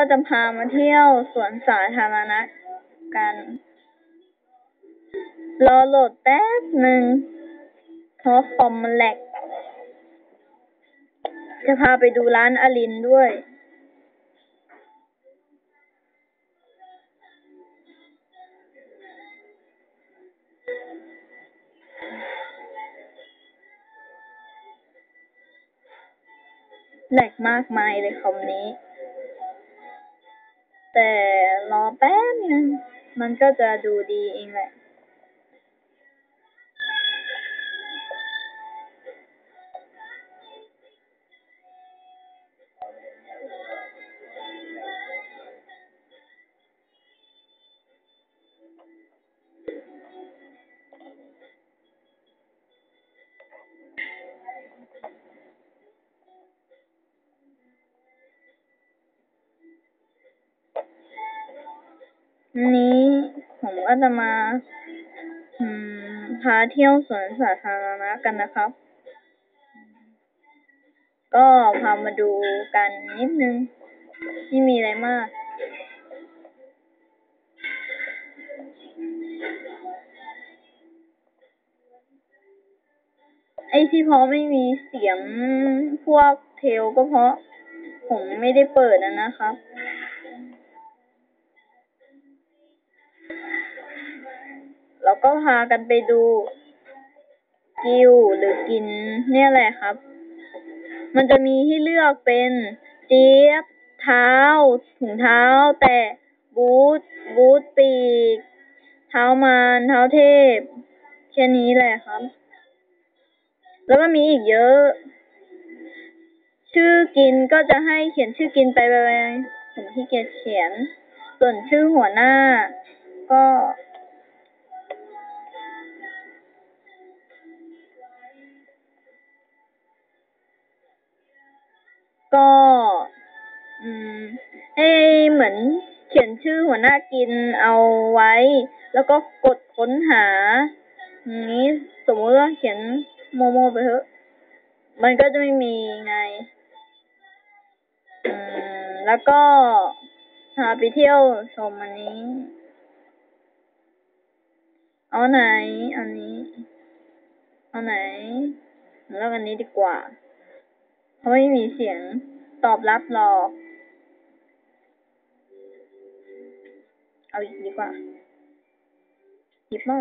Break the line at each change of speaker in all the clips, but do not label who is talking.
ก็จะพามาเที่ยวสวนสาธารณะกัน รอโหลดแป๊บหนึ่งเพราะคอมมันแหลก จะพาไปดูร้านอลินด้วยแหลกมากมายเลยคอมนี้ แต่รอแป๊บนึงมันก็จะดูดีเองแหละ นี้ผมก็จะมาพาเที่ยวสวนสาธารณะกันนะครับ ก็พามาดูกันนิดนึง ไม่มีอะไรมาก ไอ้ที่เพราะไม่มีเสียงพวกเทลก็เพราะ ผมไม่ได้เปิดนะครับ แล้วก็พากันไปดูกิวหรือกินเนี่ยแหละครับ มันจะมีให้เลือกเป็นเจี๊ยบเท้า ถุงเท้า แตะบูทบูทปีก เท้ามารเท้าเทพแค่นี้แหละครับ แล้วก็มีอีกเยอะ ชื่อกินก็จะให้เขียนชื่อกินไปไปผมขี้เกียจเขียน ส่วนชื่อหัวหน้าก็ ก็ อืม ให้เหมือนเขียนชื่อหัวหน้ากินเอาไว้ แล้วก็กดค้นหาอย่างนี้สมมติว่าเขียนโมโมไปเถอะ มันก็จะไม่มีไง อืม แล้วก็พาไปเที่ยวชมอันนี้ เอาไหน อันนี้ เอาไหนเลือกอันนี้ดีกว่า เพราไม่มีเสียงตอบรับหรอก เอาอีกดีกว่าหยิบมา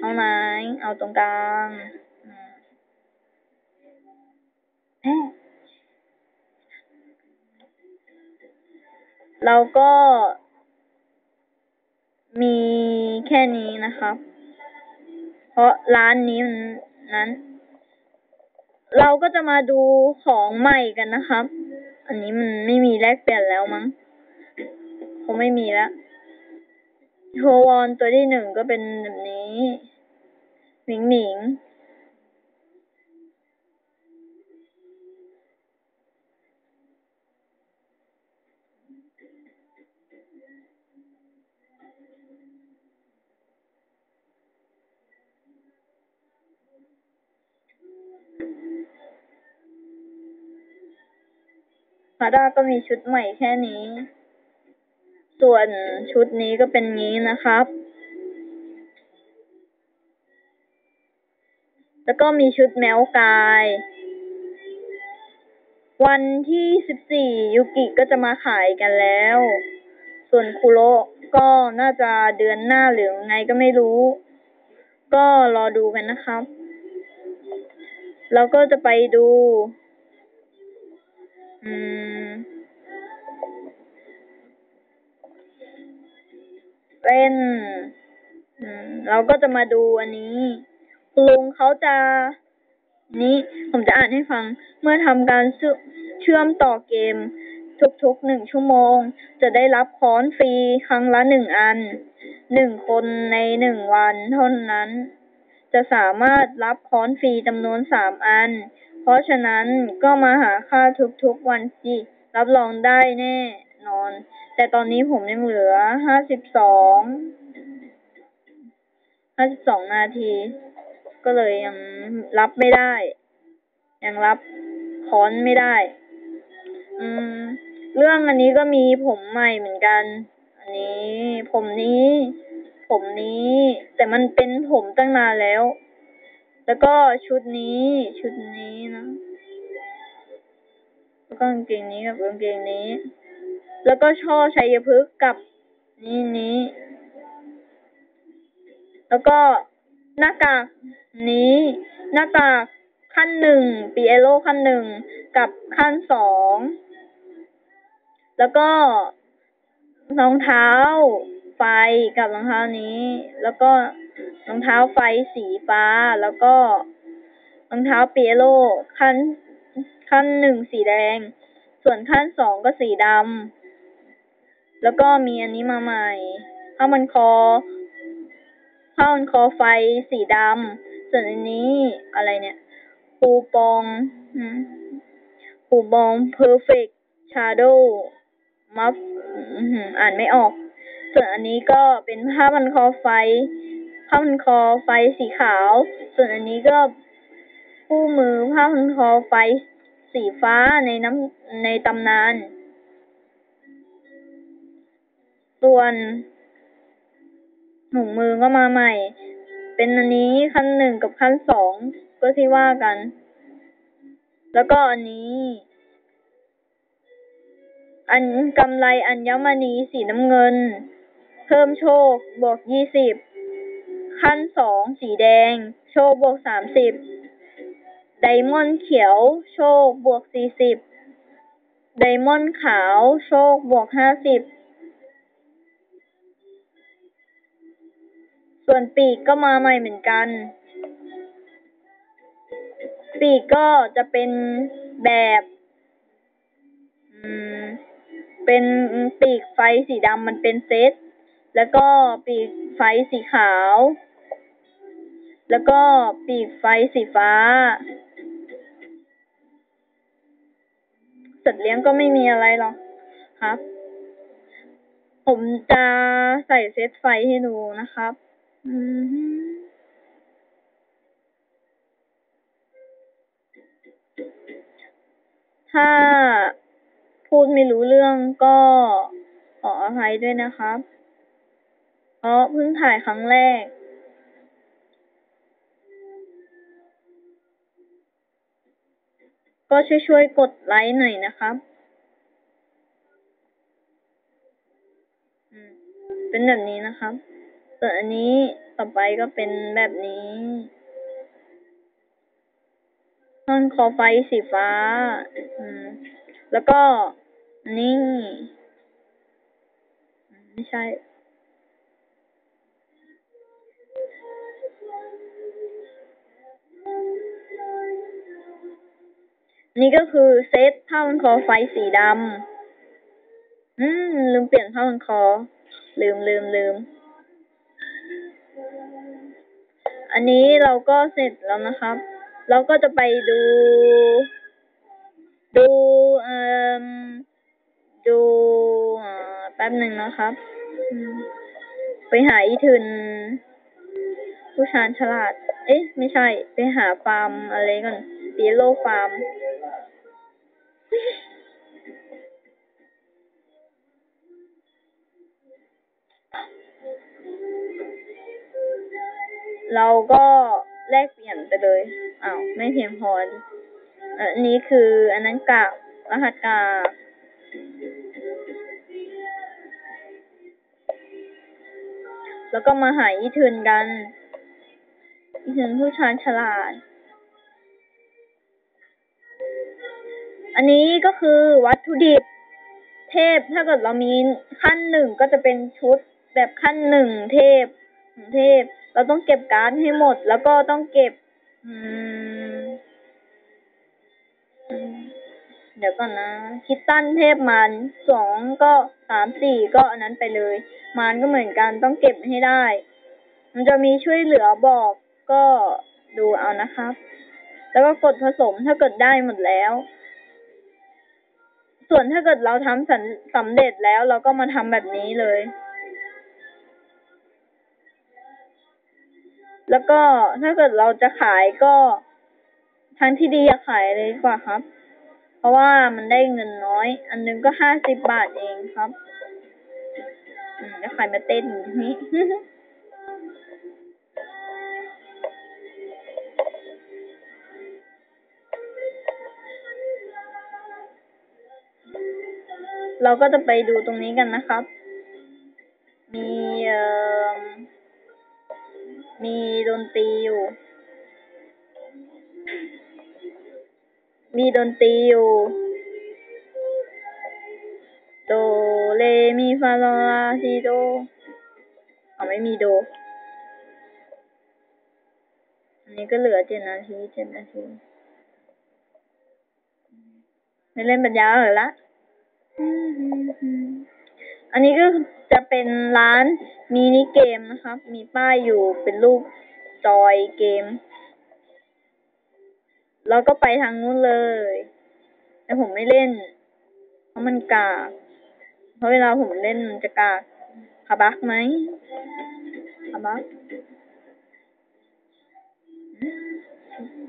เอาไหนเอาตรงกลางแพ้เราก็ มีแค่นี้นะครับ เพราะร้านนี้มันนั้น เราก็จะมาดูของใหม่กันนะครับ อันนี้มันไม่มีแลกเปลี่ยนแล้วมั้งคงไม่มีแล้วโฮวอนตัวที่หนึ่งก็เป็นแบบนี้หมิงหมิง มาด้าก็มีชุดใหม่แค่นี้ ส่วนชุดนี้ก็เป็นงี้นะครับ แล้วก็มีชุดแมวกาย วันที่สิบสี่ยูกิก็จะมาขายกันแล้ว ส่วนคุโรก็น่าจะเดือนหน้าหรือไงก็ไม่รู้ ก็รอดูกันนะครับ แล้วก็จะไปดู อืมเป็นอืม เราก็จะมาดูอันนี้คุณลุงเขาจะนี้ผมจะอ่านให้ฟัง เมื่อทำการเชื่อมต่อเกม ทุกๆหนึ่งชั่วโมง จะได้รับค้อนฟรีครั้งละหนึ่งอันหนึ่งคนในหนึ่งวันเท่านั้น จะสามารถรับค้อนฟรีจำนวนสามอัน เพราะฉะนั้นก็มาหาค่าทุกๆวันสิ รับรองได้แน่นอน แต่ตอนนี้ผมยังเหลือห้าสิบสองห้าสิบสองนาที ก็เลยยังรับไม่ได้ ยังรับค้อนไม่ได้ อืม เรื่องอันนี้ก็มีผมใหม่เหมือนกัน อันนี้ ผมนี้ ผมนี้ แต่มันเป็นผมตั้งนานแล้ว แล้วก็ชุดนี้ชุดนี้นะแล้วก็กางเกงนี้กับกางเกงนี้ แล้วก็ช่อชัยพฤกษ์กับนี่นี้ แล้วก็หน้ากากนี้ หน้ากากขั้นหนึ่งปีเอโลขั้นหนึ่งกับขั้นสองแล้วก็รองเท้าไฟกับรองเท้านี้ แล้วก็ รองเท้าไฟสีฟ้า แล้วก็รองเท้าเปีเอโลขั้น ขั้นหนึ่งสีแดง ส่วนขั้นสองก็สีดำแล้วก็มีอันนี้มาใหม่ผ้ามันคอผ้ามันคอไฟสีดำส่วนอันนี้อะไรเนี่ยปูปองปูปอง perfect shadow มัฟอ่านไม่ออก ส่วนอันนี้ก็เป็นผ้ามันคอไฟ ผ้ามันคอไฟสีขาว ส่วนอันนี้ก็คู่มือผ้าพันคอไฟสีฟ้าในน้ำในตำนาน ส่วนถุงมือก็มาใหม่ เป็นอันนี้ขั้นหนึ่งกับขั้นสองก็ที่ว่ากัน แล้วก็อันนี้ อันกำไรอัญมณีสีน้ำเงิน เพิ่มโชคบวกยี่สิบ ขั้นสองสีแดง โชคบวกสามสิบไดมอนด์เขียว โชคบวกสี่สิบไดมอนด์ขาว โชคบวกห้าสิบส่วนปีกก็มาใหม่เหมือนกัน ปีกก็จะเป็นแบบเป็นปีกไฟสีดำมันเป็นเซต แล้วก็ปีกไฟสีขาว แล้วก็ปีกไฟสีฟ้า สัตว์เลี้ยงก็ไม่มีอะไรหรอกครับ ผมจะใส่เซตไฟให้ดูนะครับถ้าพูดไม่รู้เรื่องก็ขออภัยด้วยนะครับ เพราะเพิ่งถ่ายครั้งแรก ก็ช่วยๆกดไลค์หน่อยนะครับ เป็นแบบนี้นะครับส่วนอันนี้ต่อไปก็เป็นแบบนี้ท่อนคอไฟสีฟ้า อืม แล้วก็นี่ ไม่ใช่ นี่ก็คือเซตผ้าพันคอไฟสีดำ อืม ลืมเปลี่ยนผ้าพันคอ ลืมลืมลืม อันนี้เราก็เสร็จแล้วนะครับ เราก็จะไปดู ดูเอ่อดูแป๊บหนึ่งนะครับ ไปหาอีทึนผู้ชานฉลาด เอ๊ะ ไม่ใช่ ไปหาฟาร์มอะไรก่อนปีโลฟาร์ม เราก็แลกเปลี่ยนไปเลยอ้าวไม่เพียงพออันนี้คืออันนั้นกากรหัสกากแล้วก็มาหาอีทึนกัน อีทึนผู้ชายฉลาด อันนี้ก็คือวัตถุดิบเทพถ้าเกิดเรามีขั้นหนึ่งก็จะเป็นชุดแบบขั้นหนึ่งเทพเทพ เราต้องเก็บการ์ดให้หมด แล้วก็ต้องเก็บเดี๋ยวก่อนนะคิดตั้นเทพมันสองก็สามสี่ก็อันนั้นไปเลย มันก็เหมือนกันต้องเก็บให้ได้ มันจะมีช่วยเหลือบอกก็ดูเอานะครับ แล้วก็กดผสมถ้าเกิดได้หมดแล้ว ส่วนถ้าเกิดเราทำสำเร็จแล้วเราก็มาทำแบบนี้เลย แล้วก็ถ้าเกิดเราจะขายก็ทางที่ดีอย่าขายเลยดีกว่าครับ เพราะว่ามันได้เงินน้อย อันนึงก็ห้าสิบบาทเองครับ อืมแล้วใครมาเต้นอย่างนี้ เราก็จะไปดูตรงนี้กันนะครับ มีเอ่อมีดนตรีอยู่ มีดนตรีอยู่โดเรมีฟาโลาซีโดเอาไม่มีโด อันนี้ก็เหลือเจ็ดนาทีเจ็ดนาทีไม่เล่นปัญญาเหรอละ อันนี้ก็จะเป็นร้านมินิเกมนะครับ มีป้ายอยู่เป็นรูปจอยเกม แล้วก็ไปทางนู้นเลย แต่ผมไม่เล่น เพราะมันกาก เพราะเวลาผมเล่นมันจะกากคาบักไหมคาบัก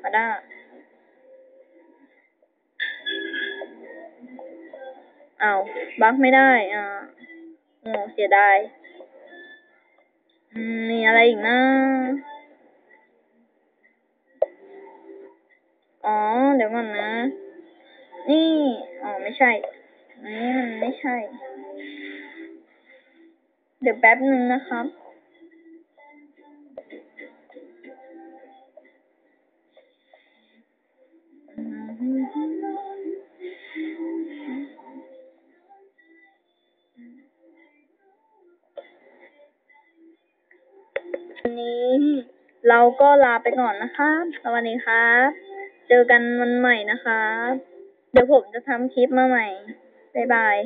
คาด้า อ้าวบักไม่ได้ อ่าโอ้เสียดายมีอะไรอีกนะ อ๋อ เดี๋ยวก่อนนะ นี่ อ๋อ ไม่ใช่ นี่มันไม่ใช่ เดี๋ยวแป๊บหนึ่งนะครับ เราก็ลาไปก่อนนะคะสวัสดีครับ เจอกันวันใหม่นะคะ เดี๋ยวผมจะทำคลิปมาใหม่ บ๊ายบาย